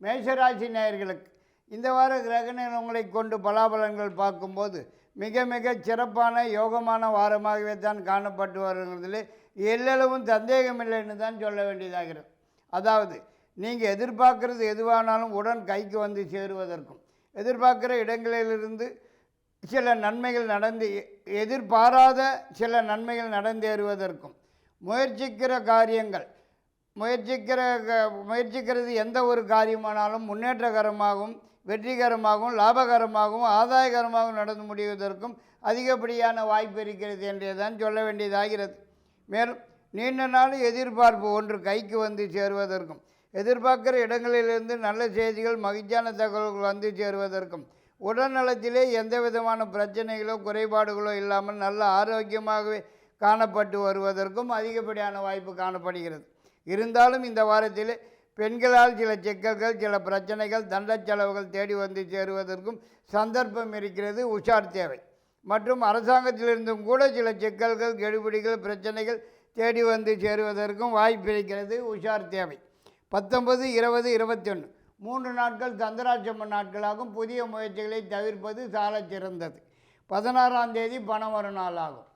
மேஷராசி நேயர்களுக்கு இந்த வார கிரகணங்களை கொண்டு பலாபலன்கள் பார்க்கும்போது மிக மிக சிறப்பான யோகமான வாரமாகவே தான் காணப்பட்டு வருகிறதில் எல்லளவும் சந்தேகமில்லைன்னு தான் சொல்ல வேண்டியதாகிறது. அதாவது நீங்கள் எதிர்பார்க்குறது எதுவானாலும் உடன் கைக்கு வந்து சேருவதற்கும் எதிர்பார்க்குற இடங்களிலிருந்து சில நன்மைகள் நடந்து எதிர்பாராத சில நன்மைகள் நடந்தேறுவதற்கும் முயற்சிக்கிற காரியங்கள் முயற்சிக்கிற க- முயற்சிக்கிறது எந்த ஒரு காரியமானாலும் முன்னேற்றகரமாகவும் வெற்றிகரமாகவும் லாபகரமாகவும் ஆதாயகரமாகவும் நடந்து முடிவதற்கும் அதிகப்படியான வாய்ப்பு இருக்கிறது என்றுதான் சொல்ல வேண்டியதாகிறது. மேலும் நீண்ட நாள் எதிர்பார்ப்பு ஒன்று கைக்கு வந்து சேருவதற்கும் எதிர்பார்க்கிற இடங்களிலிருந்து நல்ல செய்திகள் மகிழ்ச்சியான தகவல்கள் வந்து சேருவதற்கும் உடல்நலத்திலே எந்த விதமான பிரச்சனைகளோ குறைபாடுகளோ இல்லாமல் நல்ல ஆரோக்கியமாகவே காணப்பட்டு வருவதற்கும் அதிகப்படியான வாய்ப்பு காணப்படுகிறது. இருந்தாலும் இந்த வாரத்தில் பெண்களால் சில சிக்கல்கள் சில பிரச்சனைகள் தண்ட செலவுகள் தேடி வந்து சேருவதற்கும் சந்தர்ப்பம் இருக்கிறது உஷார் தேவை. மற்றும் அரசாங்கத்திலிருந்தும் கூட சில சிக்கல்கள் கெடுபிடிகள் பிரச்சனைகள் தேடி வந்து சேருவதற்கும் வாய்ப்பு இருக்கிறது உஷார் தேவை. பத்தொன்பது இருபது இருபத்தொன்று மூன்று நாட்கள் சந்திராட்சம நாட்களாகும். புதிய முயற்சிகளை தவிர்ப்பது சாலச் சிறந்தது பதினாறாம் தேதி பணம் வரும் நாளாகும்